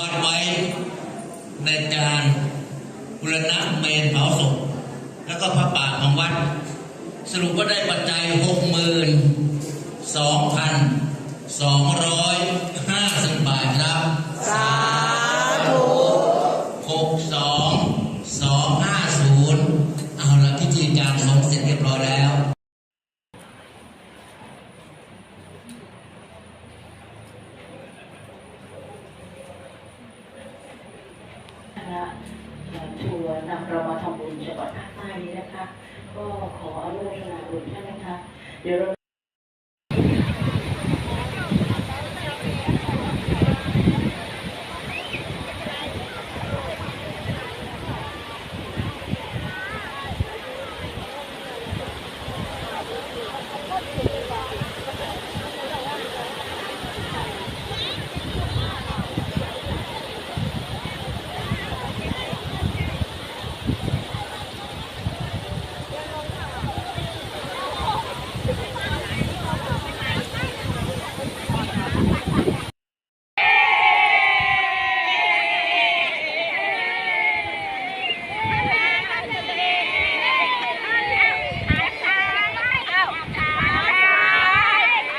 วัดไว้ในการบุรณะเมนเผาศพแล้วก็พระป่าของวัด สรุปว่าได้ปัจจัยหกหมื่นสองพันสองร้อยห้าสิบบาทครับ สาธุ หกสองสองห้าศูนย์เอาละพิธีการสงฆ์เสร็จเรียบร้อยแล้ว คณะทัวร์นำเรามาทำบุญจังหวัดภาคใต้นี้นะคะ ก็ขออนุ คุณท่านนะคะ เดี๋ยวเรา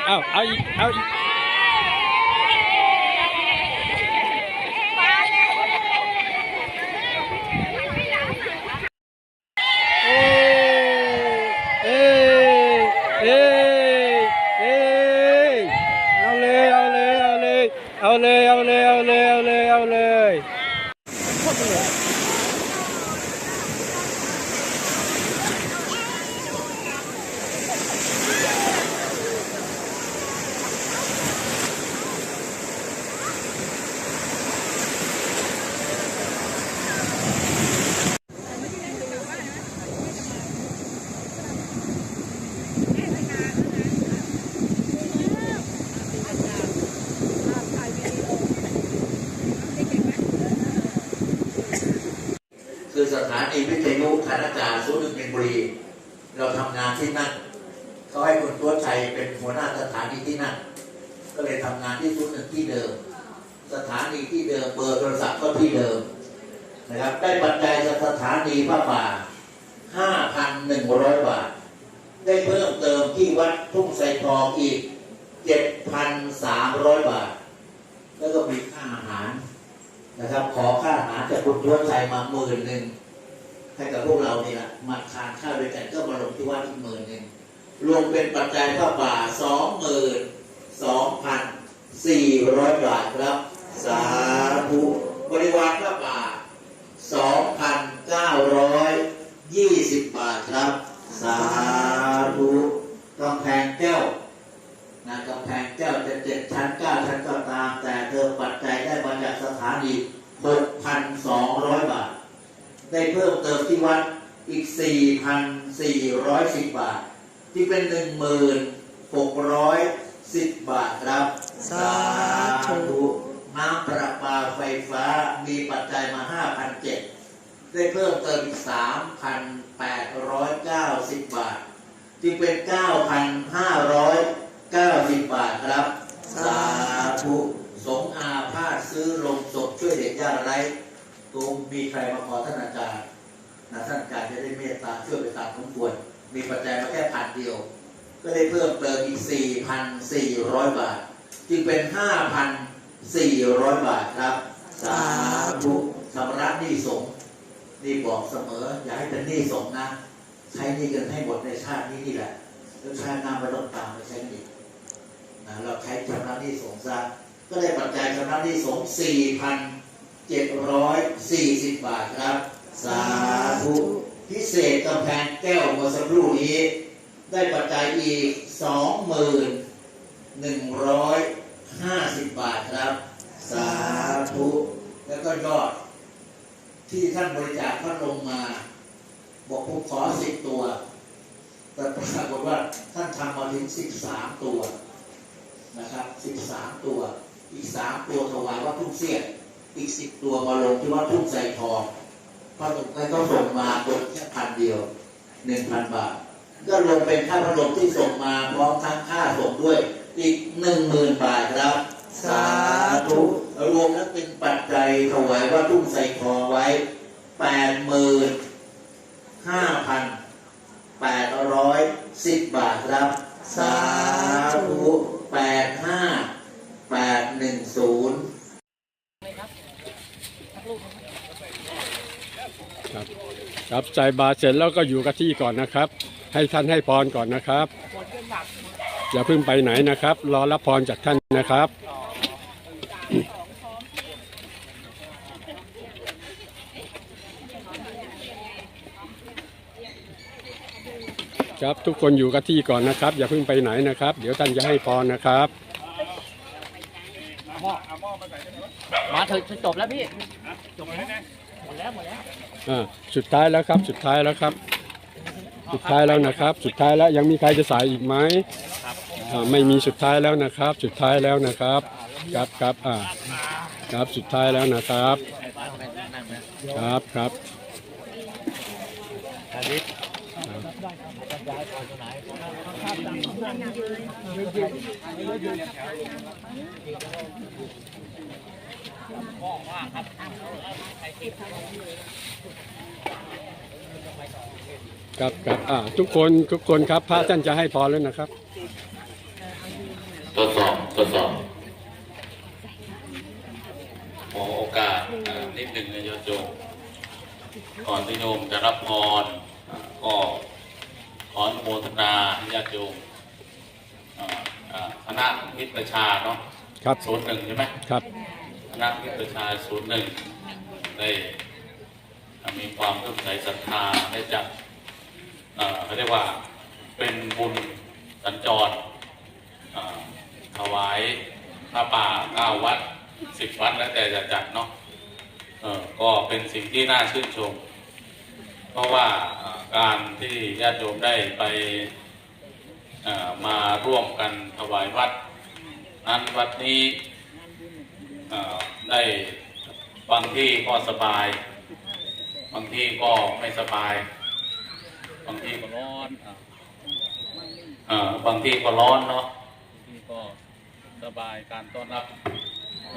out, out, out. ถานีวิทยุฐานอากาศศูนย์หนึ่งเป็นบุรี เราทำงานที่นั่นเขาให้คุณตัวชัยเป็นหัวหน้าสถานีที่นั่น ก็เลยทำงานที่ศูนย์หนึ่งที่เดิม สถานีที่เดิมเบอร์โทรศัพท์ก็ที่เดิมนะครับได้ปัจจัยจากสถานีพระป่า5,100บาท ได้เพิ่มเติมที่วัดทุ่งไทรทองอีก7,300บาท แล้วก็มีค่าอาหารนะครับ ขอค่าอาหารจากคุณทวดชัยมาหมื่นหนึ่ง ให้กับพวกเราเนี่แหละมาทานข้าวด้วยกันก็มาลงที่วัดอีกหมื่นหนึ่งรวมเป็นปัจจัยพระป่าสองหมื่นสองพันสี่ร้อยบาทครับ สาธุบริวารพระป่าสองพันเก้าร้อยยี่สิบบาทครับ สาธุกำแพงแก้วนะกำแพงแก้วจะเจ็ดชั้นเก้าชั้นก็ตาม แต่เธอปัจจัยได้มาจากสถานีหกพันสองร้อยบาท ได้เพิ่มเติมที่วัดอีก 4,410 บาท ที่เป็น 1,610 บาทครับ สาธุน้ำประปาไฟฟ้ามีปัจจัยมา 5,007ได้เพิ่มเติมอีก 3,890 บาทที่เป็น 9,500 ตรงมีใครมาขอท่านอาจารย์นะท่านอาจารย์จะได้เมตตาเชื่อยไปตามสมควรมีปัจจัยมาแค่พันเดียว ก็ได้เพิ่มเติมอีก 4,400 บาท จึงเป็น 5,400 บาทครับ สาธุสำรับหนี้สงนี่บอกเสมอ อย่าให้เป็นหนี้สงนะใช้หนี้กันให้หมดในชาตินี้นี่แหละแล้วชาติหน้าไม่ต้องตามไปใช้หนี้นะเราใช้ชำระหนี้สงซะก็ได้ปัจจัยชำระหนี้สง4,000 740 บาทครับ สาธุ พิเศษกำแพงแก้วเมื่อสักครู่นี้ ได้ปัจจัยอีก 2150 บาทครับ สาธุ แล้วก็ยอด ที่ท่านบริจาคท่านลงมา บอกผมขอสิบตัว แต่ปรากฏว่าท่านทำมาถึงสิบสามตัวนะครับสิบสามตัว อีกมตัวถวายว่าทุกเสียง อีกสิบตัวมาลงที่วัดทุ่งไทรทองพระสงฆ์ให้เขาส่งมาคนแค่พันเดียวหนึ่งพันบาท ก็ลงเป็นค่าพัดลมที่ส่งมาพร้อมทั้งค่าส่งด้วยอีกหนึ่งหมื่นบาทครับสสาธุรวมแล้วเป็นปัจจัยถวายวัดทุ่งใส่ทองไว้แปดหมื่นห้าพันแปดร้อยสิบบาทครับ สาธุแปดห้าแปดหนึ่งศูนย์ ครับ ครับใส่บาตรเสร็จแล้วก็อยู่กับที่ก่อนนะครับ ให้ท่านให้พรก่อนนะครับอย่าเพิ่งไปไหนนะครับ รอรับพรจากท่านนะครับครับทุกคนอยู่กับที่ก่อนนะครับ อย่าเพิ่งไปไหนนะครับ เดี๋ยวท่านจะให้พรนะครับมาถึงจบแล้วพี่จบแล้วหมดแล้วหมดแล้ว อ่าสุดท้ายแล้วครับ สุดท้ายแล้วครับ สุดท้ายแล้วนะครับ สุดท้ายแล้วยังมีใครจะสายอีกไหมอ่าไม่มีสุดท้ายแล้วนะครับ สุดท้ายแล้วนะครับ ครับครับอ่าครับสุดท้ายแล้วนะครับ ครับครับ ครับครับอ่าทุกคนทุกคนครับพระท่านจะให้พรแล้วนะครับทดสอบทดสอบขอโอกาสเอ่อนิดหนึ่งนะโยมโยมก่อนที่โยมจะรับพรอ่าก็ขออนุโมทนาให้ญาติโยมอ่าอ่าคณะมิตรประชาเนาะครับศูนย์หนึ่งใช่ไหมครับ คณะมิตรประชาศูนย์หนึ่งได้มีความเพิ่มใสศรัทธาได้จัดเขาเรียกว่าเป็นบุญสัญจรถวายพระป่าเก้าวัดสิบวัดแล้วแต่จะจัดเนาะก็เป็นสิ่งที่น่าชื่นชม เพราะว่าการที่ญาติโยมได้ไปมาร่วมกันถวายวัด นั้นวัดนี้ ได้บางที่ก็สบาย บางที่ก็ไม่สบาย บางที่ก็ร้อนอ่าอ่าบางที่ก็ร้อนเนาะบางที่ก็สบายการต้อนรับ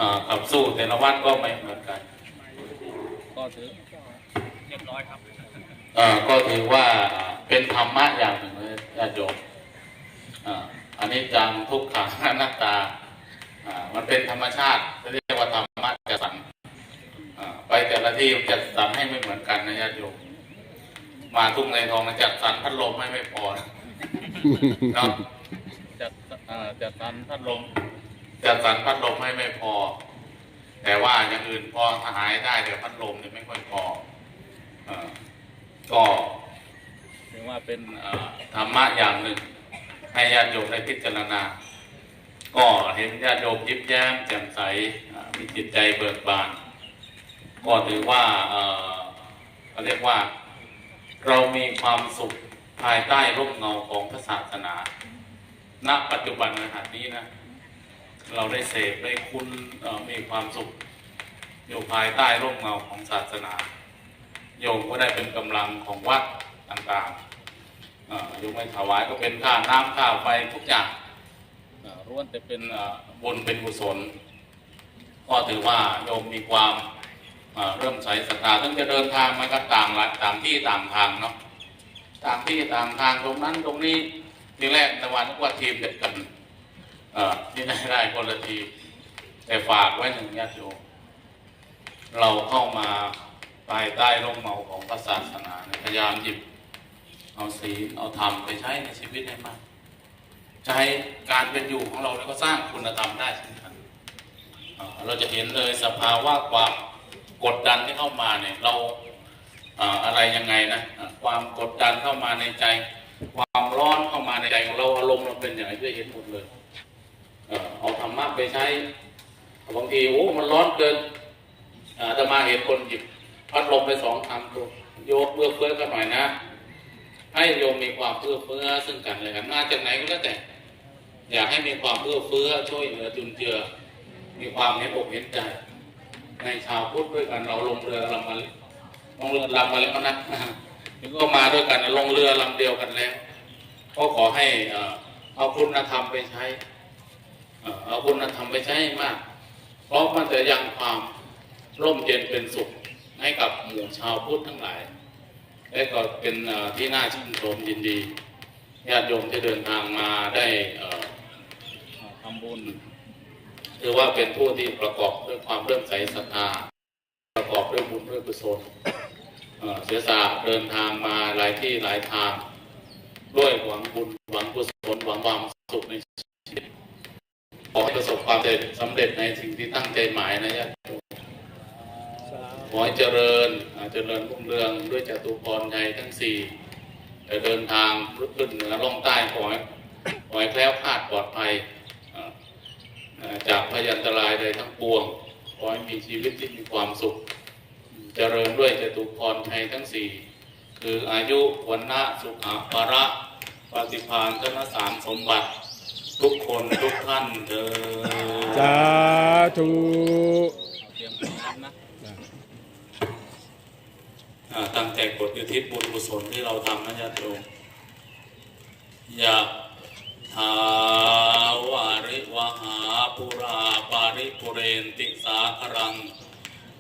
อ่าขับสู้แต่ละวัดก็ไม่เหมือนกัน ก็ถือเรียบร้อยครับอ่าก็ถือว่าเป็นธรรมะอย่างหนึ่งเลยญาติโยมอ่าอันนี้จังทุกขังอนัตตาอ่ามันเป็นธรรมชาติ แต่ละที่จัดสรรให้ไม่เหมือนกันนะญาติโยมมาทุ่งในทองนะจัดสรรพัดลมให้ไม่พอนะเนาะจัดเอ่อจัดสรรพัดลมจัดสรรพัดลมให้ไม่พอ แต่ว่าอย่างอื่นพอหายได้แต่พัดลมเนี่ยไม่ค่อยพอเอ่อก็ถือว่าเป็นเอ่อธรรมะอย่างหนึ่ง ให้ญาติโยมได้พิจารณา ก็เห็นญาติโยมยิ้มแย้มแจ่มใสอ่ามีจิตใจเบิกบาน ก็ถือว่าเออเขาเรียกว่า เรามีความสุขภายใต้ร่มเงาของพระศาสนา ณ ปัจจุบันขณะนี้นะ เราได้เสพได้คุณมีความสุขอยู่ภายใต้ร่มเงาของศาสนา โยมก็ได้เป็นกำลังของวัดต่างๆโยมไม่ถวายก็เป็นค่าน้ำค่าไฟทุกอย่างเอ่อล้วนแต่เป็นบุญเป็นกุศล ก็ถือว่าโยมมีความ เริ่มใส่ศรัทธาถึงจะเดินทางมาก็ต่างละต่างที่ต่างทางเนาะต่างที่ต่างทางตรงนั้นตรงนี้ทีแรกตะวันกว่าทีมเดียวกันเออที่ได้ได้คนละทีแต่ฝากไว้หนึ่งญาติโยมเราเข้ามาภายใต้ร่มเงาของพระศาสนาเนี่ยพยายามหยิบเอาศีลเอาธรรมไปใช้ในชีวิตให้มากใช้การเป็นอยู่ของเราแล้วก็สร้างคุณธรรมได้เช่นกันเอ่อเราจะเห็นเลยสภาวะความ กดดันที่เข้ามาเนี่ยเราอะไรยังไงนะความกดดันเข้ามาในใจ ความร้อนเข้ามาในใจของเราอารมณ์เราเป็นอย่างไรด้วยเห็นหมดเลยเอาธรรมะไปใช้บางทีโอ้มันร้อนเกินจะมาเห็นคนหยิบพัดลมไปสองคำตัวโยกเบื่อเฟื้อกันหน่อยนะ ให้โยมมีความเพื่อเฟื้อซึ่งกันและกันมาจากไหนก็แล้วแต่ อยากให้มีความเพื่อเฟื้อช่วยเหลือจุนเจือ มีความเห็นอกเห็นใจ ในชาวพุทธด้วยกันเราลงเรือลำมาลงเรือลำมาแล้วนะนี่ก็มาด้วยกันลงเรือลำเดียวกันแล้วก็ขอให้เอาคุณธรรมไปใช้เอาคุณธรรมไปใช้ให้มาก เพราะมันจะยังความร่มเย็นเป็นสุขให้กับหมู่ชาวพุทธทั้งหลายและก็เป็นที่น่าชื่นชมยินดีญาติโยมที่เดินทางมาได้ทำบุญ ถือว่าเป็นผู้ที่ประกอบด้วยความเริ่อมใสศรัทธาประกอบด้วยบุญด้วยกุศลเสียสละเดินทางมาหลายที่หลายทาง ด้วยหวังบุญหวังกุศลหวังความสุขในชีวิตขอให้ประสบความสำเร็จในสิ่งที่ตั้งใจหมายนะญาติโยมขอให้เจริญเจริญรุ่งเรืองด้วยจตุพรชัยทั้งสี่เดินทางขึ้นเหนือล่องใต้ขอให้ขอให้แคล้วคลาดปลอดภัย จากพยันตรายใดทั้งปวง ขอให้มีชีวิตที่มีความสุข เจริญด้วยจตุพรชัยทั้งสี่คืออายุวันนะสุขภาระปฏิภาณธนสารสมบัติ ทุกคนทุกท่านเดิสาธุเตรียมน้ำนะอ่าตั้งแต่กดอุทิศบุญกุศลที่เราทำนะญาติโยมยะ ทาวาริวหาปุราปาริปุเรนติสาครัง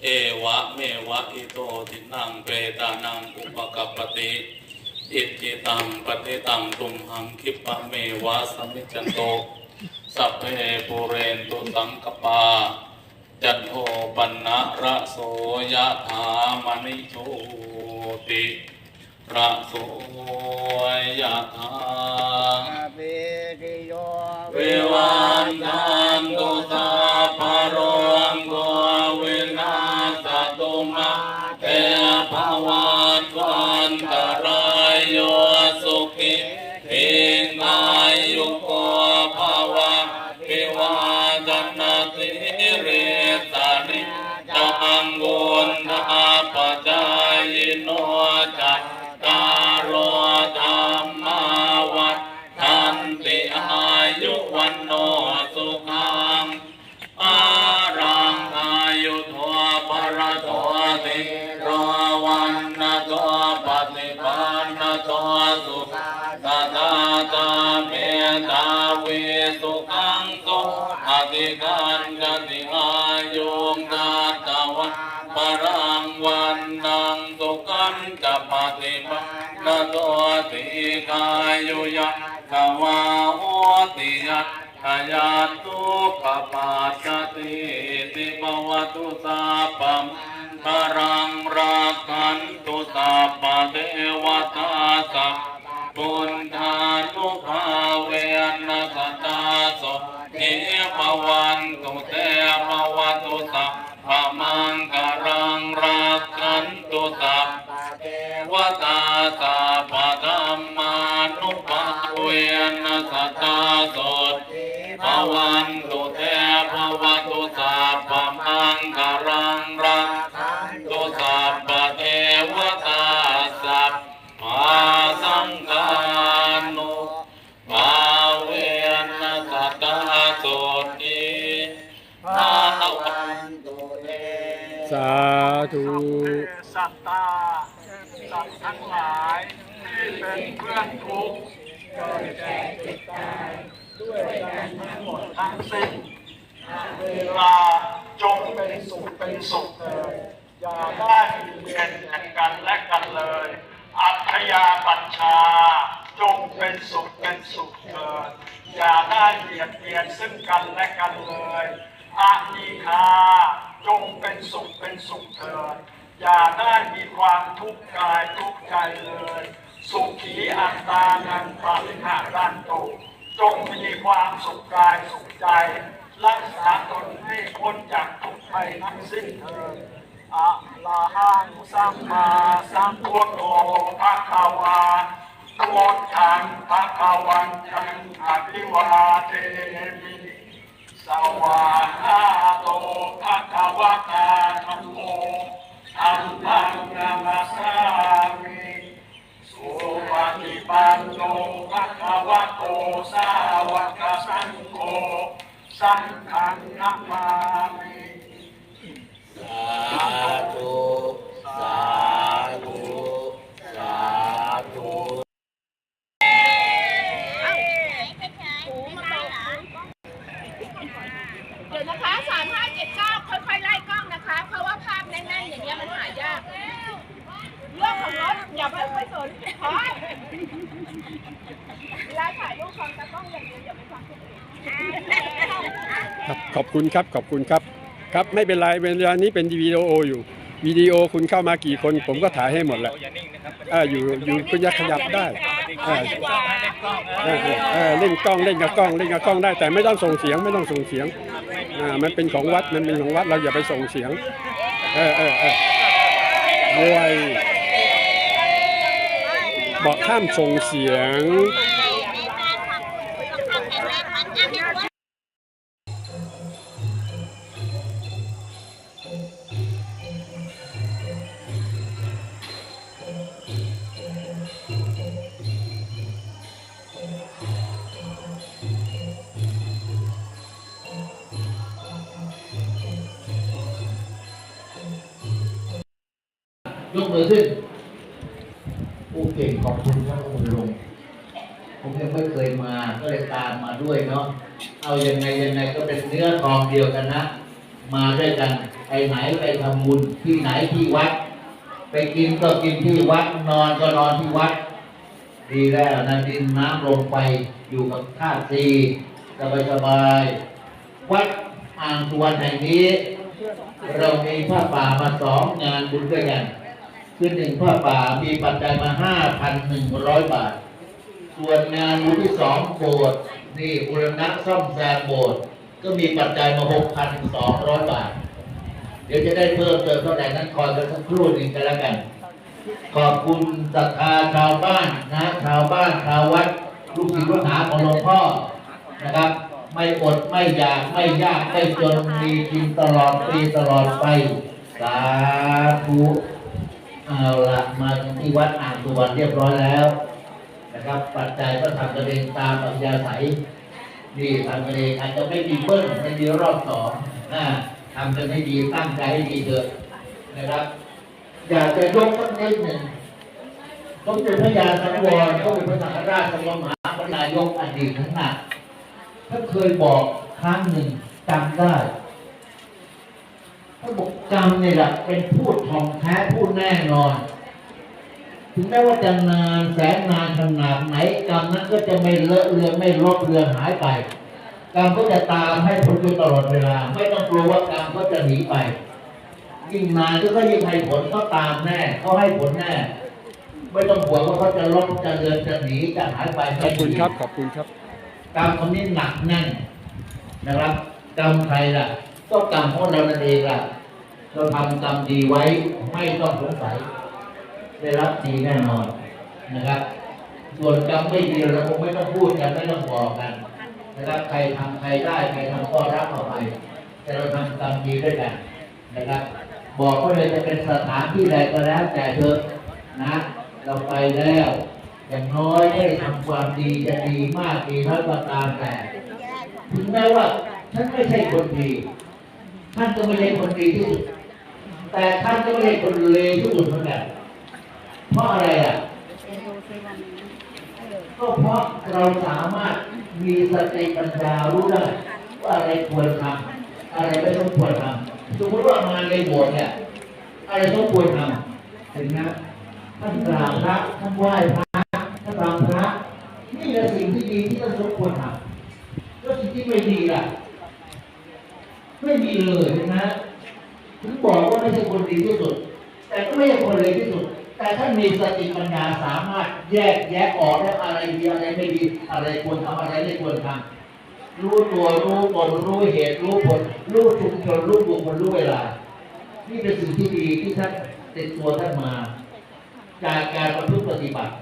เอวะเมวะอิโตทินังเปตานังอุปกัปติอิจิตังปฏิตังตุมหังคิปะเมวะสมิจันโตสัพเพปุเรนตุสังกปา จันโทปันนะระโสยะถามณิโชติ ระโสยะถาเววันตันตุสาปโรมโกวินาสตุมาเตภวันวันต กายุยักวาโหติยัตขยันตุขปัจจติติภวตุสาปัมปรังรักขันตุสัพเทวตาสัพพุทธานุภาเวนะสตตาโสเทภวันตุเตภวตุสัพพมังคารังรักขันตุสัพพะวตาตา นะสตตาโสภวันตุเทภวตุสัพพมังคารังรักตุสัพพเทวตาสัพพาสังฆานุภาเวนะสตตาโสติภาวันตุเตสาธุสัตตาสัตว์ทั้งหลายที่เป็นเพื่อนทุกข์ เกิดแก่เจ็บตายด้วยกันทั้งหมดทั้งสิ้นเวลาจงเป็นสุขเป็นสุขเถิดอย่าได้เบียดแข่งกันและกันเลย อัธยาปัญชา จงเป็นสุขเป็นสุขเถิดอย่าได้เบียดเบียนซึ่งกันและกันเลยอานีคาจงเป็นสุขเป็นสุขเถิดอย่าได้มีความทุกข์กายทุกข์ใจเลย สุขีอัตตานังปาริหารันโตจงมีความสุขกายสุขใจ รักษาตนให้พ้นจากทุกภัยทั้งสิ้นเถิดอะลาหังสัมมาสัมพุทโธภะคะวาพุทธังภะคะวันตังอภิวาเทมิสวากขาโตภะคะวะตาธัมโมธัมมังนามัสสามิ สุปฏิปันโนภะคะวะโตสาวกสังโฆสังฆังนัมมามิสาธุสาธุสาธุหูมาบอกกล้องค่อยๆไล่กล้องนะคะ เพราะว่าภาพแน่นๆอย่างเงี้ยมันหายากเรื่องข อย่าไปไปสนขอเวลาถ่ายรูปฟังตากล้องอย่างเดียวอย่าไปฟังคนอื่นครับขอบคุณครับขอบคุณครับ ครับไม่เป็นไรเวลานี้เป็นวิดีโออยู่วิดีโอคุณเข้ามากี่คนผมก็ถ่ายให้หมดแหละเอออยู่อยู่คุณจะขยับได้เออเออเออเล่นกล้องเล่นกับกล้องเล่นกับกล้องได้ แต่ไม่ต้องส่งเสียงไม่ต้องส่งเสียงอ่ามันเป็นของวัดมันเป็นของวัดเราอย่าไปส่งเสียง เออเออเออมวย บอกห้ามส่งเสียงยกมือขึ้น โอเคขอบคุณครับคุณลุงผมยังไม่เคยมาก็เลยตามมาด้วยเนาะเอายังไงยังไงก็เป็นเนื้อทองเดียวกันนะ มาด้วยกันไปไหนไปทำบุญที่ไหนที่วัด ไปกินก็กินที่วัดนอนก็นอนที่วัด ดีแล้วนะดินน้ำลงไปอยู่กับธาตุสีสบายสบาย วัดอ่างสุวรรณแห่งนี้ เรามีผ้าป่ามาสองงานบุญด้วยกัน คือหนึ่งผ้าป่ามีปัจจัยมาห้าพันหนึ่งร้อยบาท ส่วนงานบุญที่สองโบสถ์นี่บุรณะซ่อมแซมโบสถ์ก็มีปัจจัยมาหกพันสองร้อยบาท เดี๋ยวจะได้เพิ่มเติมเท่าไหร่นั้นคอยกันสักครู่หนึ่งกันแล้วกัน ขอบคุณศรัทธาชาวบ้านนะชาวบ้านชาววัดลูกศิษย์ลูกหาของหลวงพ่อนะครับ ไม่อดไม่อยากไม่ยากไม่จนมีกินตลอดปีตลอดไปสาธุ เอาละมาที่วัดอ่างสุวรรณเรียบร้อยแล้ว นะครับ ปัจจัยก็ทำกันเองตามปัญญาไสนี่ทำกันเองอาจจะไม่มีเบิ้ลไม่มีรอบสองนะทำกันให้ดีตั้งใจให้ดีเถอะนะครับ อยากจะยกสักนิดหนึ่งต้องเป็นพระยาสังวรต้องเป็นพระสังฆราชสมมหาพระนายกอดีตทั้งนั้นท่านเคยบอกครั้งหนึ่งจำได้ ท่านบอกกรรมเนี่ยแหละเป็นพูดทองแท้พูดแน่นอน ถึงแม้ว่าจะนานแสนนานขนาดไหนกรรมนั้นก็จะไม่เลอะเลือนไม่ลบเลือนหายไปกรรมก็จะตามให้ผลอยู่ตลอดเวลา ไม่ต้องกลัวว่ากรรมก็จะหนีไปยิ่งนานก็ยิ่งให้ผลเขาตามแน่เขาให้ผลแน่ไม่ต้องห่วงว่าเขาจะลบจะเลือนจะหนีจะหายไปขอบคุณครับขอบคุณครับกรรมคำนี้หนักแน่นนะครับกรรมใครล่ะ ก็กรรมของเรานั่นเองล่ะ เราทำกรรมดีไว้ไม่ต้องสงสัยได้รับดีแน่นอนนะครับ ส่วนกรรมไม่ดีเราคงไม่ต้องพูดกันไม่ต้องบอกกันนะครับใครทำใครได้ใครทำก็รับเอาไป แต่เราทำกรรมดีด้วยกันนะครับ บอกว่าเลยจะเป็นสถานที่ใดก็แล้วแต่เถอะนะ เราไปแล้วอย่างน้อยได้ทำความดีจะดีมากดีน้อยก็ตามแต่ถึงแม้ว่าท่านไม่ใช่คนดีท่านก็ไม่ใช่คนดีที่สุด แต่ท่านก็ไม่ใช่คนเลวที่สุดเหมือนกันเพราะอะไรอะก็เพราะเราสามารถมีสติปัญญารู้ได้ว่าอะไรควรทำอะไรไม่ต้องควรทำสมมติว่ามาในโบสถ์เนี่ยอะไรต้องควรทำเห็นไหมท่านกราบพระท่านไหว้พระท่านฟังพระนี่แหละสิ่งที่ดีที่ท่านสมควรทำแล้วสิ่งที่ไม่ดีล่ะ ไม่มีเลยนะ ถึงบอกว่าไม่ใช่คนดีที่สุด แต่ก็ไม่ใช่คนเลวที่สุด แต่ท่านมีสติปัญญาสามารถแยกแยะออกได้อะไรดีอะไรไม่ดีอะไรควรทำอะไรไม่ควรทำรู้ตัวรู้ตนรู้เหตุรู้ผลรู้ชุมชนรู้บุคคลรู้เวลา นี่เป็นสิ่งที่ดีที่ท่านติดตัวท่านมา จากการประพฤติปฏิบัติ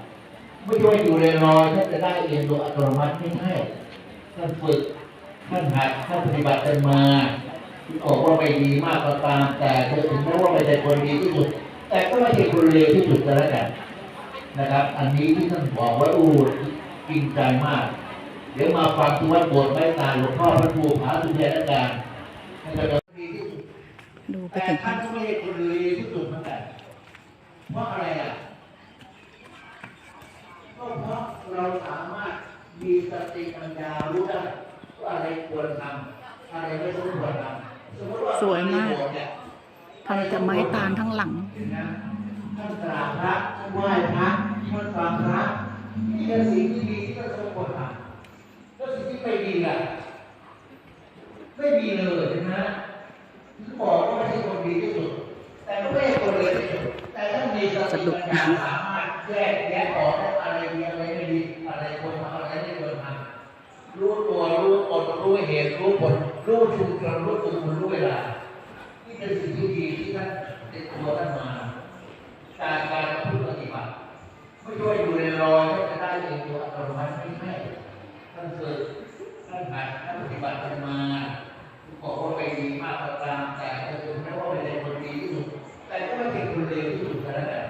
ไม่ใช่ว่าอยู่ในลอยท่านจะได้เองโดยอัตโนมัติไม่ใช่ท่านฝึกท่านหัดท่านปฏิบัติกันมา ที่บอกว่าไม่ดีมากก็ตาม แต่เธอถึงแม้ว่าไม่ใช่คนดีที่สุด แต่ก็ไม่ใช่คนเลวที่สุดก็แล้วกันนะครับ อันนี้ที่ท่านบอกว่าอู้จริงใจมาก เดี๋ยวมาฟังที่วัดโบสถ์ไม้ตาหลวงพ่อพระครูผาสุเทนอาจารย์ท่านก็จะดีที่สุดดูไปแต่ถึงท่านก็ไม่ใช่คนเลวที่สุดเหมือนกันเพราะอะไรอะก็เพราะเราสามารถมีสติปัญญารู้ได้ว่าอะไรควรทำอะไรไม่ควรทำ สวยมากทำจากไม้ตาลทั้งหลังท่านกราบพระท่านไหว้พระท่านฟังพระนี่เป็นสิ่งที่ดีที่ท่านทรงกฎอะแล้วสิ่งที่ไม่ดีอะไม่ดีเลยใช่ไหมถึงบอกว่าไม่ใช่คนดีที่สุด แต่ก็ไม่ใช่คนเลวที่สุดแต่ท่านมีสสะติดุดปัญญาสามารถแยกแยะออกได้อะไรดีอะไรไม่ดีอะไรควรทำอะไรไม่ควรทำรู้ตัวรู้ตนรู้เหตุรู้ผล รู้ชุมชนรู้ตัวคุณรู้เวลานี่เป็นสิ่งที่ดีที่ท่านติดตัวท่านมาการการพูดปฏิบัติไม่ช่ว่าอยู่ในรอยก็จะได้เองตัวอัตโนมัติไม่ใช่ท่านฝึกท่านหัดท่านปฏิบัติกันมาบอกว่าไปดีมากก็ตามแต่ก็ถึงแม้ว่าไม่ได้คนดีที่สุด แต่ก็ไม่ใช่คนเลวที่สุดก็แล้วกัน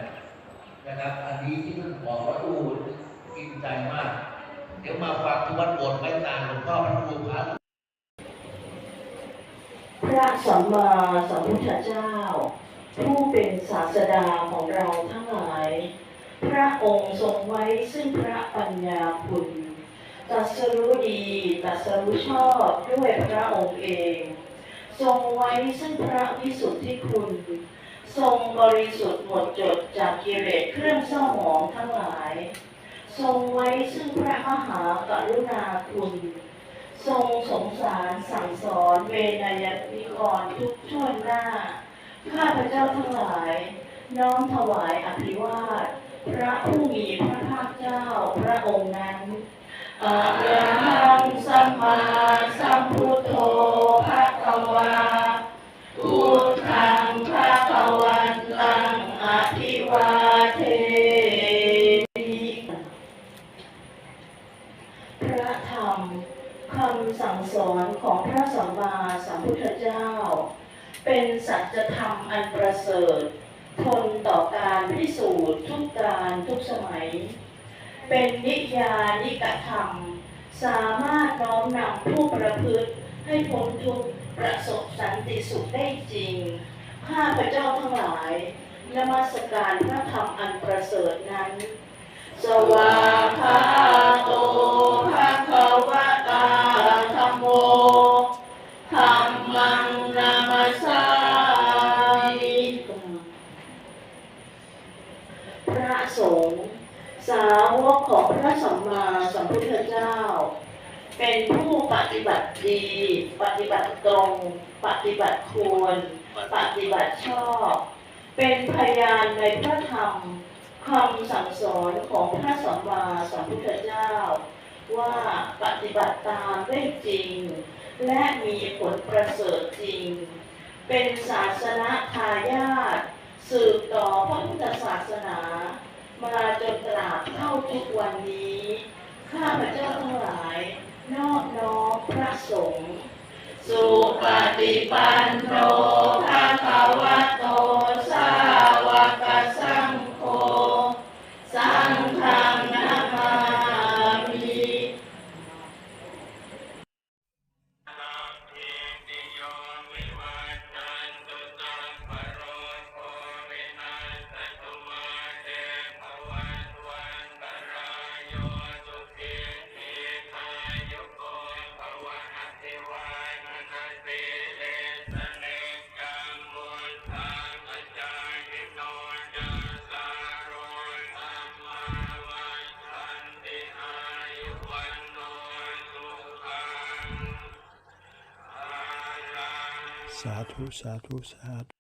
นะครับ อันนี้ที่ท่านบอกว่าอู้กินใจมาก เดี๋ยวมาฟังทวนบทไว้ตามหลวงพ่อพระครูพระ พระสัมมาสัมพุทธเจ้า ผู้เป็นศาสดาของเราทั้งหลาย พระองค์ทรงไว้ซึ่งพระปัญญาคุณตัสรู้ดีตัสรู้ชอบด้วยพระองค์เอง ทรงไว้ซึ่งพระวิสุทธิคุณ ทรงบริสุทธิ์หมดจดจากกิเลสเครื่องเศร้าหมองทั้งหลาย ทรงไว้ซึ่งพระมหากรุณาคุณ ทรงสงสารสั่งสอนเวนยนิกรทุกช่วหน้า ข้าพเจ้าทั้งหลาย น้อมถวายอภิวาท พระผู้มีพระภาคเจ้าพระองค์นั้นอะระหังสัมมาสัมพุทโธภะคะวาพุทธังภะคะวันตังอภิวาเทมิพระธรรม คำสั่งสอนของพระสัมมาสัมพุทธเจ้า เป็นสัจธรรมอันประเสริฐ ทนต่อการพิสูจน์ทุกการทุกสมัย เป็นนิยานิกธรรม สามารถน้อมนำผู้ประพฤติให้พ้นทุกประสบสันติสุขได้จริง ข้าพระเจ้าทั้งหลายนมัสการพระธรรมอันประเสริฐนั้น สวาคาโต ของพระสัมมาสัมพุทธเจ้า เป็นผู้ปฏิบัติดี ปฏิบัติตรง ปฏิบัติควร ปฏิบัติชอบ เป็นพยานในพระธรรมคำสั่งสอนของพระสัมมาสัมพุทธเจ้า ว่าปฏิบัติตามได้จริง และมีผลประเสริฐจริง เป็นศาสนาทายาทสืบต่อพระพุทธศาสนา มาจนตราบเท่าทุกวันนี้ ข้าพเจ้าทั้งหลาย นอบน้อมพระสงฆ์สุปฏิปันโนภะคะวะโต สาธุสาธุสาธุ